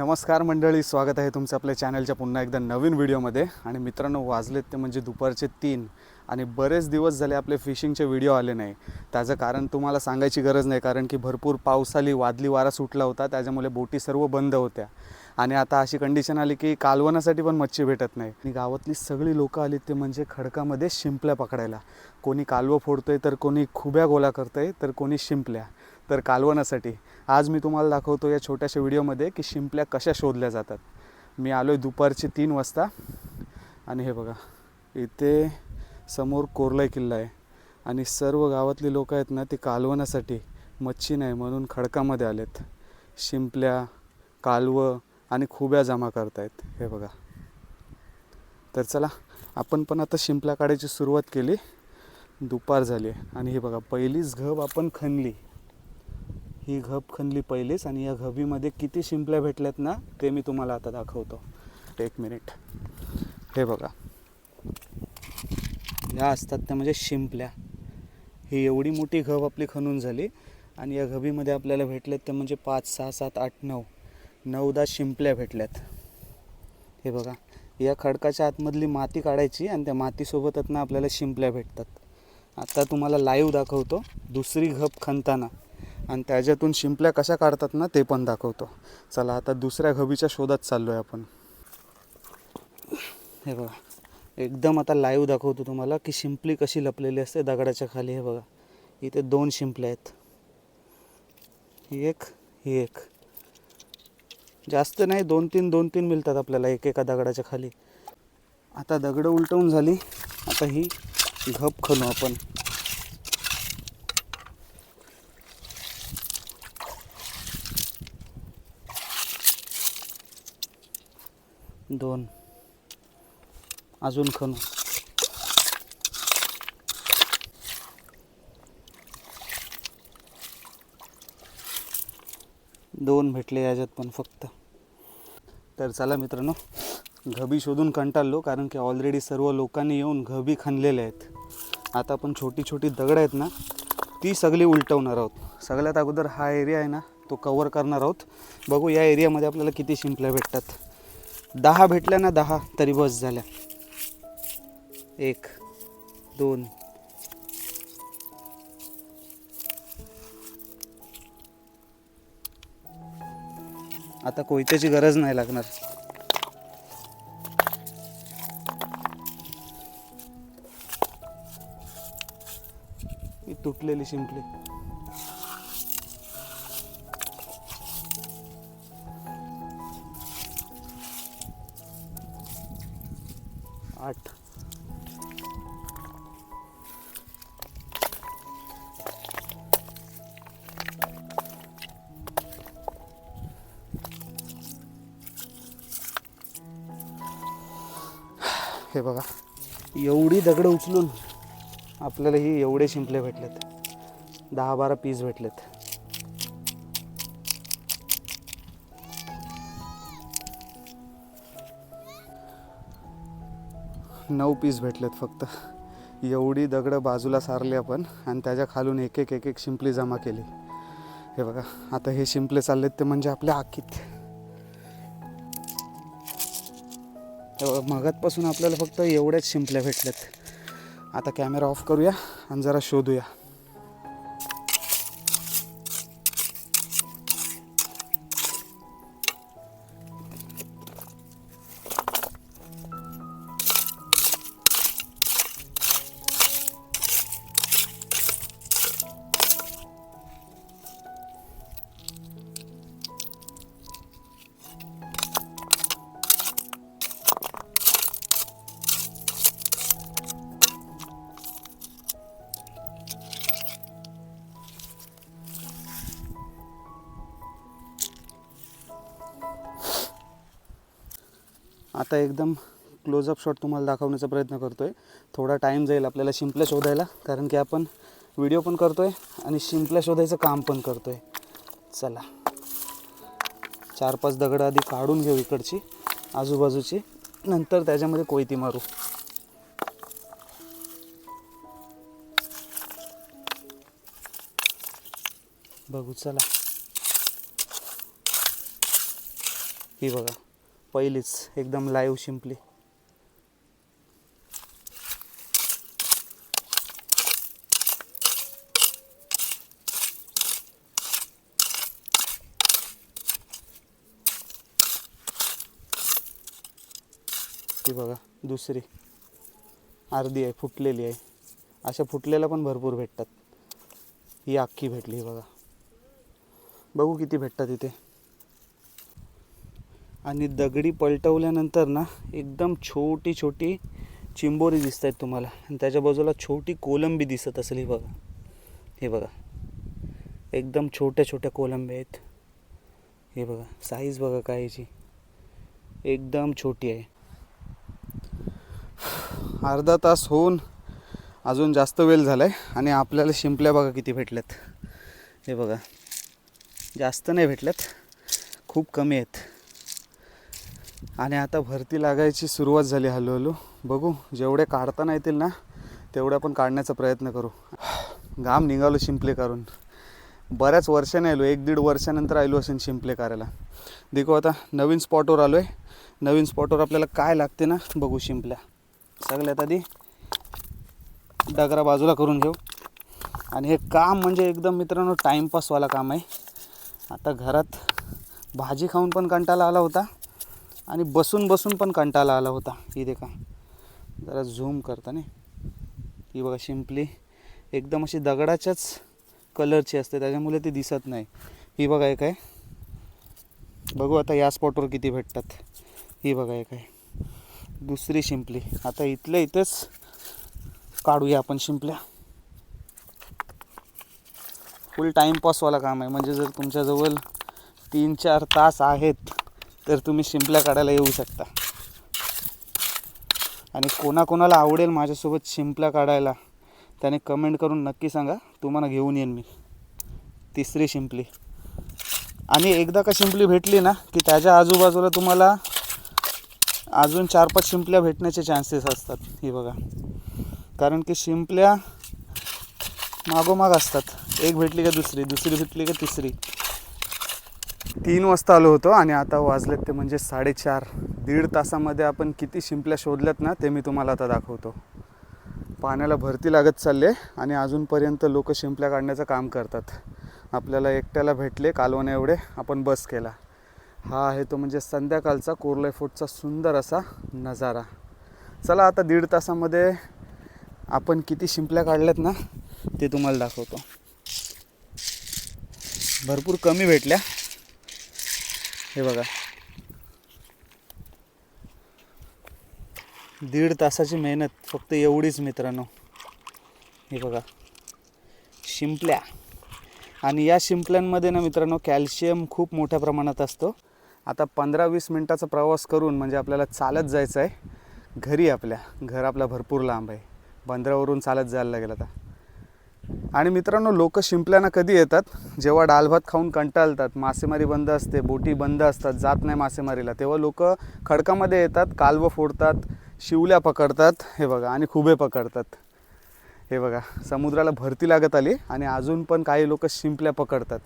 नमस्कार मंडळी स्वागत आहे तुमचं आपल्या चॅनलच्या पुन्हा एकदा नवीन व्हिडिओमध्ये. आणि मित्रांनो वाजलेत ते म्हणजे दुपारचे तीन आणि बरेच दिवस झाले आपले फिशिंगचे व्हिडिओ आले नाही. त्याचं कारण तुम्हाला सांगायची गरज नाही कारण की भरपूर पावसाली वादली वारा सुटला होता त्याच्यामुळे बोटी सर्व बंद होत्या. आणि आता अशी कंडिशन आली की कालवणासाठी पण मच्छी भेटत नाही. आणि गावातली सगळी लोकं आली ते म्हणजे खडकामध्ये शिंपल्या पकडायला. कोणी कालवं फोडतंय तर कोणी खुब्या गोळा करतंय तर कोणी शिंपल्या. तर कालवनासाठी. आज मी तुम्हाला दाखवतो या छोट्याशा व्हिडिओमध्ये की शिंपल्या कशा शोधल्या जातात. मी आलो आहे दुपारचे तीन वाजता. आणि हे बघा इथे समोर कोरलाई किल्ला आहे. आणि सर्व गावातली लोकं आहेत ना ती कालवनासाठी मच्छी नाही म्हणून खडकामध्ये आलेत. शिंपल्या कालवं आणि खुब्या जमा करतायत. हे बघा. तर चला आपण पण आता शिंपल्या काढायची सुरुवात केली. दुपार झाली आहे. आणि हे बघा पहिलीच घब आपण खणली. ही घब खणली पहिलीच आणि या घबीमध्ये किती शिंपल्या भेटल्यात ना ते मी तुम्हाला आता दाखवतो. एक मिनिट. हे बघा. ह्या असतात त्या म्हणजे शिंपल्या. ही एवढी मोठी घब आपली खणून झाली आणि या घबीमध्ये आपल्याला भेटल्यात ते म्हणजे पाच सहा सात आठ नऊ. नऊदा शिंपल्या भेटल्यात. हे बघा. या खडकाच्या आतमधली माती काढायची आणि त्या मातीसोबतच ना आपल्याला शिंपल्या भेटतात. आता तुम्हाला लाईव्ह दाखवतो दुसरी घब खणताना. आणि त्याच्यातून शिंपल्या कशा काढतात ना ते पण दाखवतो. चला आता दुसऱ्या घबीच्या शोधात चाललो आहे आपण. हे बघा एकदम आता लाईव्ह दाखवतो तुम्हाला की शिंपली कशी लपलेली असते दगडाच्या खाली. हे बघा इथे दोन शिंपल्या आहेत. ही एक ही एक. जास्त नाही दोन तीन दोन तीन मिळतात आपल्याला एक एका दगडाच्या खाली. आता दगडं उलटवून झाली. आता ही घप खणू आपण. दोन. अजून खणू. दोन भेटले याच्यात पण फक्त. तर चला मित्रांनो घबी शोधून कंटाळलो कारण की ऑलरेडी सर्व लोकांनी येऊन घबी खणलेल्या आहेत. आता आपण छोटी छोटी दगड आहेत ना ती सगळी उलटवणार आहोत. सगळ्यात अगोदर हा एरिया आहे ना तो कवर करणार आहोत. बघू या एरियामध्ये आपल्याला किती शिंपल्या भेटतात. दहा भेटल्या ना दहा तरी बस झाल्या. एक दोन. आता कोयत्याची गरज नाही लागणार. ही तुटलेली शिंपली. हे बघा. एवढी दगडं उचलून आपल्याला ही एवढे शिंपले भेटलेत. दहा बारा पीस भेटलेत. नऊ पीस भेटलेत फक्त. एवढी दगडं बाजूला सारली आपण आणि त्याच्या खालून एक एक एक एक शिंपली जमा केली. हे बघा आता हे शिंपले चाललेत ते म्हणजे आपल्या आखीत. तर बघा, आपल्याला फक्त एवढ्याच शिंपल्या भेटल्यात. आता कॅमेरा ऑफ करूया आणि जरा शोधूया. आता एकदम क्लोजअप शॉट तुम्हाला दाखवण्याचा प्रयत्न करतो आहे थोडा टाईम जाईल आपल्याला शिंपल्या शोधायला कारण की आपण व्हिडिओ पण करतो आहे आणि शिंपल्या शोधायचं काम पण करतो आहे चला. चार पाच दगडं आधी काढून घेऊ इकडची आजूबाजूची. नंतर त्याच्यामध्ये कोयती मारू. बघू चला. ही बघा. पहिलीच एकदम लाईव्ह शिंपली ती बघा दुसरी. अर्धी आहे फुटलेली आहे. अशा फुटलेल्या पण भरपूर भेटतात. ही अख्खी भेटली ही बघा. बघू किती भेटतात इथे. आणि दगडी पलटवल्यानंतर ना एकदम छोटी छोटी चिंबोरी दिसत आहेत तुम्हाला. आणि त्याच्या बाजूला छोटी कोलंबी दिसत असेल ही बघा. हे बघा. एकदम छोट्या छोट्या कोलंबी आहेत. हे बघा. साईज बघा काय याची. एकदम छोटी आहे. अर्धा तास होऊन अजून जास्त वेळ झाला आहे आणि आपल्याला शिंपल्या बघा किती भेटल्यात. हे बघा. जास्त नाही भेटल्यात. खूप कमी आहेत. आणि आता भरती लागायची सुरुवात झाली हळूहळू. बघू जेवढे काढताना येतील ना तेवढ्या पण काढण्याचा प्रयत्न करू. घाम निघालो शिंपले करून बऱ्याच वर्षाने आलो एक दीड वर्षानंतर आलो असेल शिंपले करायला. देखो आता नवीन स्पॉटवर आलो आहे नवीन स्पॉटवर आपल्याला काय लागते ना बघू शिंपल्या. सगळ्यात आधी डगरा बाजूला करून घेऊ. आणि हे काम म्हणजे एकदम मित्रांनो टाईमपासवाला काम आहे. आता घरात भाजी खाऊन पण कंटाळा आला होता. आणि बसून बसून पण कंटाळा आला होता. ही देखा. जरा झूम करता नाही ही बघा शिंपली एकदम अशी दगडाच्याच कलरची असते. त्याच्यामुळे ती दिसत नाही. ही बघा एक आहे. बघू आता या स्पॉटवर किती भेटतात. ही बघा एक आहे. दुसरी शिंपली आता इथल्या इथेच काढूया आपण शिंपल्या फुल टाईमपासवाला काम आहे. म्हणजे जर तुमच्याजवळ तीन चार तास आहेत तर तुम्ही शिंपल्या काढायला येऊ शकता. आणि कोणाकोणाला आवडेल माझ्यासोबत शिंपल्या काढायला त्याने कमेंट करून नक्की सांगा. तुम्हाला घेऊन येईन मी. तिसरी शिंपली. आणि एकदा का शिंपली भेटली ना की त्याच्या आजूबाजूला तुम्हाला अजून चार पाच शिंपल्या भेटण्याचे चान्सेस असतात. ही बघा. कारण की शिंपल्या मागोमाग असतात. एक भेटली का दुसरी दुसरी भेटली का तिसरी. तीन वाजता आलो होतो आणि आता वाजलेत ते म्हणजे साडेचार. दीड तासामध्ये आपण किती शिंपल्या शोधल्यात ना ते मी तुम्हाला आता दाखवतो. पाण्याला भरती लागत चालले आणि अजूनपर्यंत लोक शिंपल्या काढण्याचं काम करतात. आपल्याला एकट्याला भेटले कालवण्या एवढे आपण बस केला. हा आहे तो म्हणजे संध्याकाळचा कोरलाई फोर्टचा सुंदर असा नजारा. चला आता दीड तासामध्ये आपण किती शिंपल्या काढल्यात ना ते तुम्हाला दाखवतो. भरपूर कमी भेटल्या. हे बघा. दीड तासाची मेहनत फक्त एवढीच मित्रांनो. हे बघा. शिंपल्या. आणि या शिंपल्यांमध्ये ना मित्रांनो कॅल्शियम खूप मोठ्या प्रमाणात असतो. आता पंधरा वीस मिनटाचा प्रवास करून म्हणजे आपल्याला चालत जायचं आहे घरी आपल्या. घर आपला भरपूर लांब आहे. बंदरावरून चालत जायला लागेल आता. आणि मित्रांनो लोक शिंपल्यानं कधी येतात? जेव्हा डाल भात खाऊन कंटाळतात मासेमारी बंद असते बोटी बंद असतात जात नाही मासेमारीला. तेव्हा लोक खडकामध्ये येतात कालवं फोडतात शिवल्या पकडतात हे बघा आणि खुबे पकडतात. हे बघा समुद्राला भरती लागत आली आणि अजून पण काही लोक शिंपल्या पकडतात.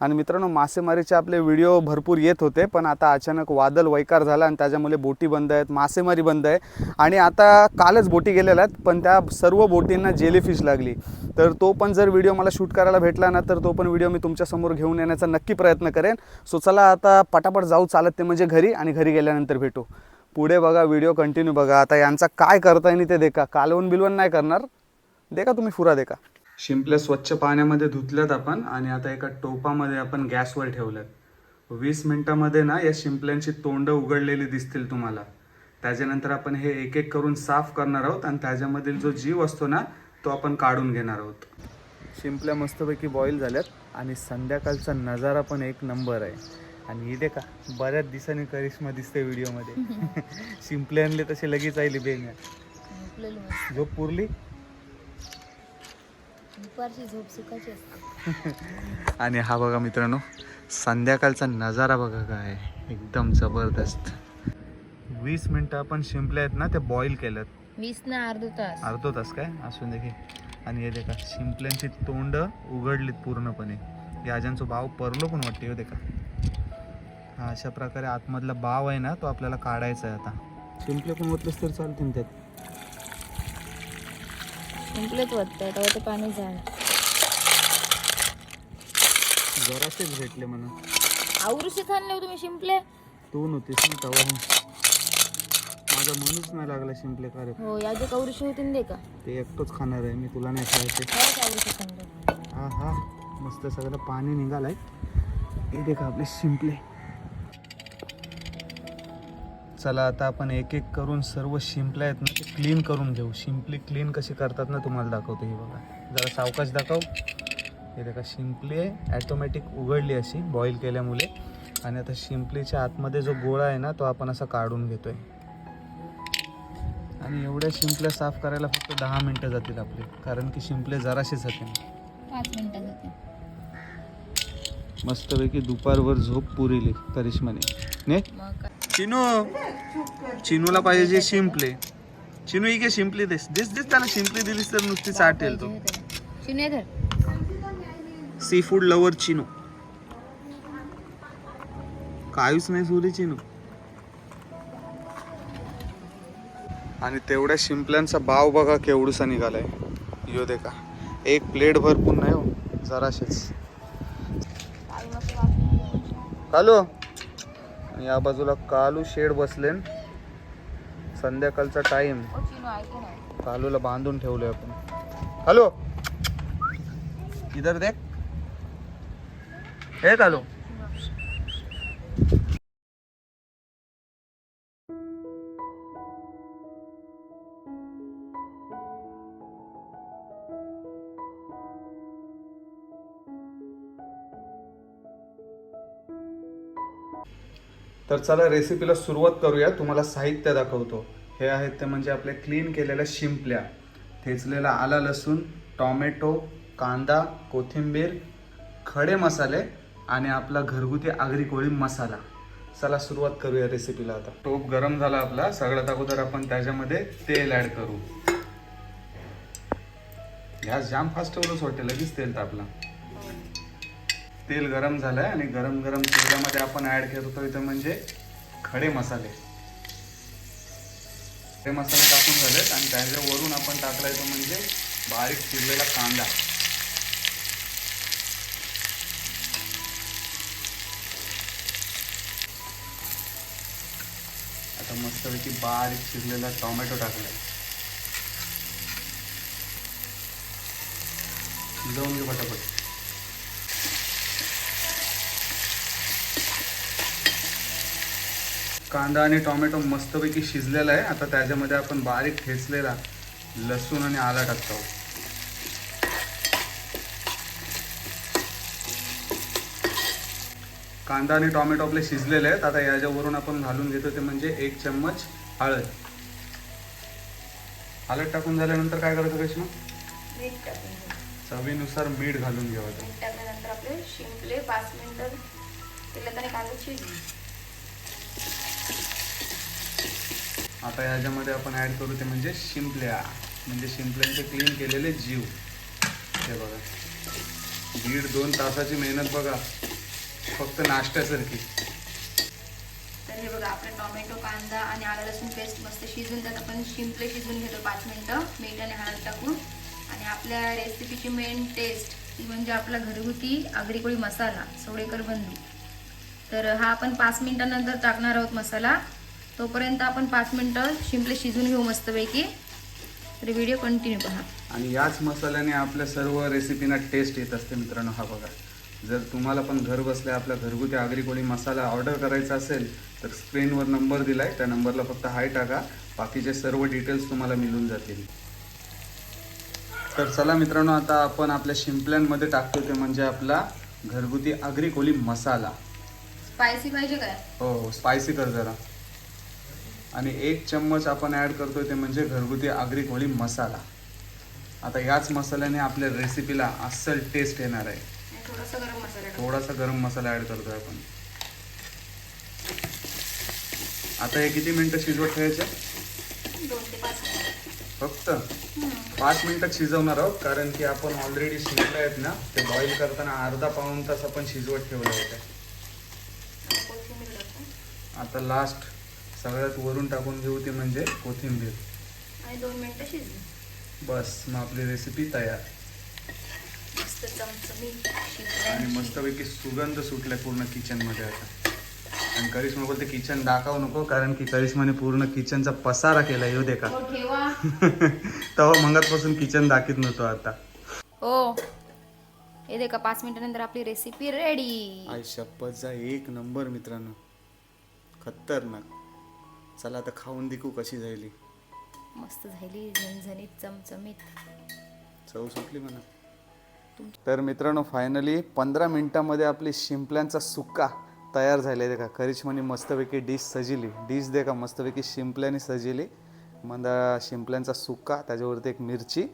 आणि मित्रांनो मासेमारीचे आपले व्हिडिओ भरपूर येत होते पण आता अचानक वादल वैकार झाला आणि त्याच्यामुळे बोटी बंद आहेत मासेमारी बंद आहे. आणि आता कालच बोटी गेलेल्या आहेत पण त्या सर्व बोटींना जेलीफिश लागली. तर तो पण जर व्हिडिओ मला शूट करायला भेटला ना तर तो पण व्हिडिओ मी तुमच्यासमोर घेऊन येण्याचा नक्की प्रयत्न करेन. सो चला आता पटापट जाऊ चालत ते म्हणजे घरी आणि घरी गेल्यानंतर भेटू. पुढे बघा व्हिडिओ कंटिन्यू बघा. आता यांचा काय करता येईल ते देखा. कालवण बिलवण नाही करणार. देखा तुम्ही फुरा देखा. शिंपल्या स्वच्छ पाण्यामध्ये धुतल्यात आपण आणि आता एका टोपामध्ये आपण गॅसवर ठेवल्यात. वीस मिनिटामध्ये ना या शिंपल्यांची तोंड उघडलेली दिसतील तुम्हाला. त्याच्यानंतर आपण हे एक एक करून साफ करणार आहोत आणि त्याच्यामधील जो जीव असतो ना तो आपण काढून घेणार आहोत. शिंपल्या मस्तपैकी बॉईल झाल्यात आणि संध्याकाळचा नजारा पण एक नंबर आहे. आणि इथे का बऱ्याच दिवसांनी करिश्मा दिसते व्हिडिओमध्ये शिंपले आणले तसे लगेच आली बेंग. झोप पुरली? दुपारची झोप सुखाची असते. आणि हा बघा मित्रांनो संध्याकाळचा नजारा बघा काय एकदम जबरदस्त. वीस मिनटं आपण शिंपले आहेत ना ते बॉईल केल्यात वीस ना अर्धा तास. अर्धो तास काय? असून देखील आणि हे देखा शिंपल्यांची तोंड उघडलीत पूर्णपणे. याजांचं भाव परलो पण वाटते हो देखा. हा अशा प्रकारे आतमधला बाव आहे ना तो आपल्याला काढायचा आहे आता. शिंपले पण ओतलेस तर चालतील त्यात. शिंपलेच वाटतं तेव्हा ते पाणी जाण जरासेच भेटले म्हणून आवरुशी खाल्ले हो तुम्ही शिंपले. तू नव्हतीस ना तवा. माझा मनच नाही लागला शिंपले का रे हो या जे कवरुशी होती दे का ते एकटंच खाणार आहे मी तुला नाही खायचे. आवरुशी खाल्ले हा हा मस्त सगळं पाणी निघालंय. हे देख आपले शिंपले. चला आता आपण एक एक करून सर्व शिंपले आहेत ना ते क्लीन करून घेऊ. शिंपली क्लीन कशी करतात ना तुम्हाला दाखवतो ही बघा. जरा सावकाश दाखव. हे देखा शिंपली ॲटोमॅटिक उघडली अशी बॉईल केल्यामुळे. आणि आता शिंपलीच्या आतमध्ये जो गोळा आहे ना तो आपण असा काढून घेतोय. आणि एवढ्या शिंपल्या साफ करायला फक्त दहा मिनटं जातील आपली. कारण की शिंपले जराशेच पाच मिनिटात होते मस्तपैकी दुपारभर झोप पुरिली करिश्माने. ने? मग काय? चिनू. चिनूला पाहिजे जे शिंपले. चिनू इके शिंपली देस. देस देस त्याला शिंपली दिलीस तर नुसती चाटेल तो. Seafood lover Chinu. काहीच नाही सुरी चिनू. आणि तेवढ्या शिंपल्यांचा भाव बघा केवढूसा निघालाय. यो दे का एक प्लेट भरपूर नाही हो जराशेच. कालू आणि या बाजूला कालू शेड बसले संध्याकाळचा टाइम. कालूला बांधून ठेवलोय आपण. हॅलो? इधर देख. हे कालू. तर चला रेसिपीला सुरुवात करूया. तुम्हाला साहित्य दाखवतो. हे आहेत ते म्हणजे आपले क्लीन केलेल्या शिंपल्या. ठेचलेला आला लसूण टॉमॅटो कांदा कोथिंबीर खडे मसाले आणि आपला घरगुती आगरी कोळी मसाला. चला सुरुवात करूया रेसिपीला आता. टोप गरम झाला आपला. सगळ्यात अगोदर आपण त्याच्यामध्ये तेल ॲड करू. गॅस जाम फास्ट ठेवलंच वाटतं. लगेच तेल तापला. तेल गरम झालंय आणि गरम गरम तेलामध्ये आपण ऍड करतोय इथं म्हणजे खडे मसाले. खडे मसाले टाकून झालेत आणि त्याच्यावरून आपण टाकला तो म्हणजे बारीक चिरलेला कांदा. आता मस्तपैकी बारीक चिरलेला टोमॅटो टाकला शिजवून घे पटापट. कांदा आणि टोमॅटो मस्तपैकी शिजलेला आहे. आता त्याच्यामध्ये आपण बारीक ठेचलेला लसूण आणि आला टाकतो. कांदा आणि टोमॅटो आपले शिजलेले आहेत. आता याच्यावरून आपण घालून घेतो ते म्हणजे एक चम्मच हळद. हळद टाकून झाल्यानंतर काय करायचं कृष्ण? मीठ टाकून घे. चवीनुसार मीठ घालून घ्यावं. मीठ टाकल्यानंतर आपले शिंपले पाच मिनिटं तेलात आणि कांदा शिजली. आता याच्यामध्ये आपण ॲड करू ते म्हणजे शिंपल्या म्हणजे शिंपल्यांचे क्लीन केलेले जीव. हे बघा. दीड दोन तासाची मेहनत बघा. फक्त नाश्त्यासारखी. तर हे बघा आपले टोमॅटो कांदा आणि आला लसूण पेस्ट मस्त शिजून त्यात आपण शिंपले शिजून घेतो पाच मिनटं. मीठ आणि हळद टाकून. आणि आपल्या रेसिपीची मेन टेस्ट ती म्हणजे आपला घरगुती आगरी कोळी मसाला सोडेकर बंधू. तर हा आपण पाच मिनटानंतर टाकणार आहोत मसाला. तोपर्यंत आपण पाच मिनटं शिंपले शिजून घेऊ मस्तपैकी. तर व्हिडिओ कंटिन्यू पहा. आणि याच मसाल्याने आपल्या सर्व रेसिपीना टेस्ट येत असते मित्रांनो हा बघा. जर तुम्हाला पण घर बसल्या आपला घरगुती आगरी कोळी मसाला ऑर्डर करायचा असेल तर स्क्रीनवर नंबर दिलाय. त्या नंबरला फक्त हाय टाका. बाकीचे सर्व डिटेल्स तुम्हाला मिळून जातील. तर चला मित्रांनो आता आपण आपल्या शिंपल्यांमध्ये टाकतो ते म्हणजे आपला घरगुती आगरी कोळी मसाला. स्पायसी पाहिजे काय? हो हो स्पायसी कर जरा. आणि एक चम्मच आपण ॲड करतोय ते म्हणजे घरगुती आगरी कोळी मसाला. आता याच मसाल्याने आपल्या रेसिपीला अस्सल टेस्ट येणार आहे. थोडासा गरम मसाला. थोडासा गरम मसाला ॲड करतोय आपण. आता हे किती मिनटं शिजवत ठेवायचे? दोन ते पाच मिनिटं. फक्त? पाच मिनिटात शिजवणार आहोत कारण की आपण ऑलरेडी शिजले आहेत ना ते बॉईल करताना अर्धा पाऊण तास आपण शिजवत ठेवले होते. आता लास्ट सगळ्यात वरून टाकून घेऊ ती म्हणजे कोथिंबीर. आणि दोन मिनिटं शिजली. बस मग आपली रेसिपी तयार. आणि मस्तपैकी सुगंध सुटलाय पूर्ण किचनमध्ये आता. आणि करिश्मा बोलते किचन दाखवू नको कारण की करिश्माने पूर्ण किचनचा पसारा केला येऊ दे का? हो तेव्हा मंगातपासून किचन दाखीत नव्हतो आता. हो. हे दे का पाच मिनिटानंतर आपली रेसिपी रेडी आई शपथचा एक नंबर मित्रांनो. खतरनाक. चला आता खाऊन दिकू कशी जायली मस्त झाली झणझणीत चमचमीत. चव सुटली म्हणा. तर मित्रांनो फायनली पंधरा मिनिटामध्ये आपली शिंपल्यांचा सुक्का तयार झाले दे का करिश्माने मस्तपैकी डिश सजिली. डिश दे का मस्तपैकी शिंपल्याने सजिली. मंदा शिंपल्यांचा सुक्का त्याच्यावरती एक मिरची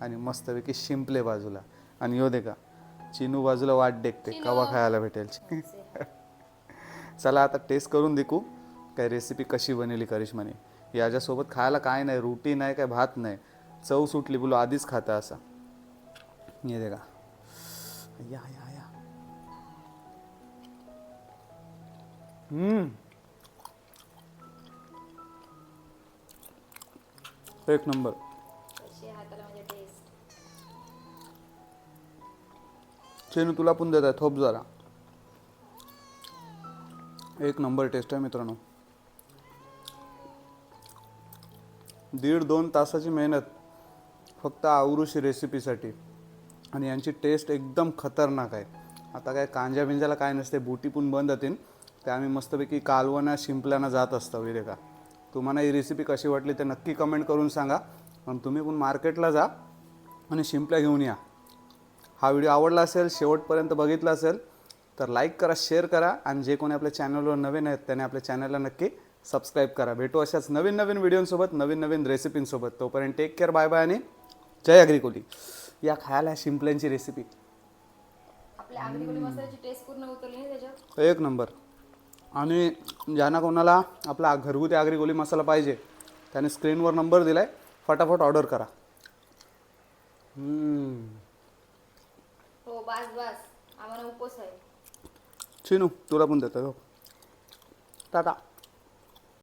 आणि मस्तपैकी शिंपले बाजूला. आणि यो दे का चिनू बाजूला वाट देखते कवा खायला भेटेल. चला आता टेस्ट करून देखू काय रेसिपी कशी बनवली करिश्माने. याच्यासोबत खायला काय नाही रोटी नाही काय भात नाही. चव सुटली बोलो आधीच खाता असा. ये दे का या या. या एक नंबर. चेनू तुला पण देत आहे थोप जरा. एक नंबर टेस्ट आहे मित्रांनो. दीड दोन तासाची मेहनत फक्त आवरूशी रेसिपीसाठी आणि यांची टेस्ट एकदम खतरनाक आहे. आता काय कांजा बिंजाला काय नसते बुटी पण बंद होतील. ते आम्ही मस्तपैकी कालवना शिंपल्यानं जात असतो विरे का तुम्हाला ही रेसिपी कशी वाटली ते नक्की कमेंट करून सांगा. आणि तुम्ही पण मार्केटला जा आणि शिंपल्या घेऊन या. हा व्हिडिओ आवडला असेल शेवटपर्यंत बघितला असेल तर लाईक करा शेअर करा आणि जे कोणी आपल्या चॅनलवर नवीन आहेत त्याने आपल्या चॅनलला नक्की सबस्क्राईब करा. भेटू अशाच नवीन नवीन व्हिडिओंसोबत नवीन नवीन रेसिपींसोबत तोपर्यंत टेक केअर बाय बाय आणि जय अग्रिकोली या खायला शिंपल्यांची रेसिपी एक नंबर आणि ज्यांना कोणाला आपला घरगुती आगरी गोली मसाला पाहिजे त्याने स्क्रीनवर नंबर दिला आहे फटाफट ऑर्डर करा. हो बास बास. आम्हाला उपवास आहे. चिनू तुला पण देतो हो टाटा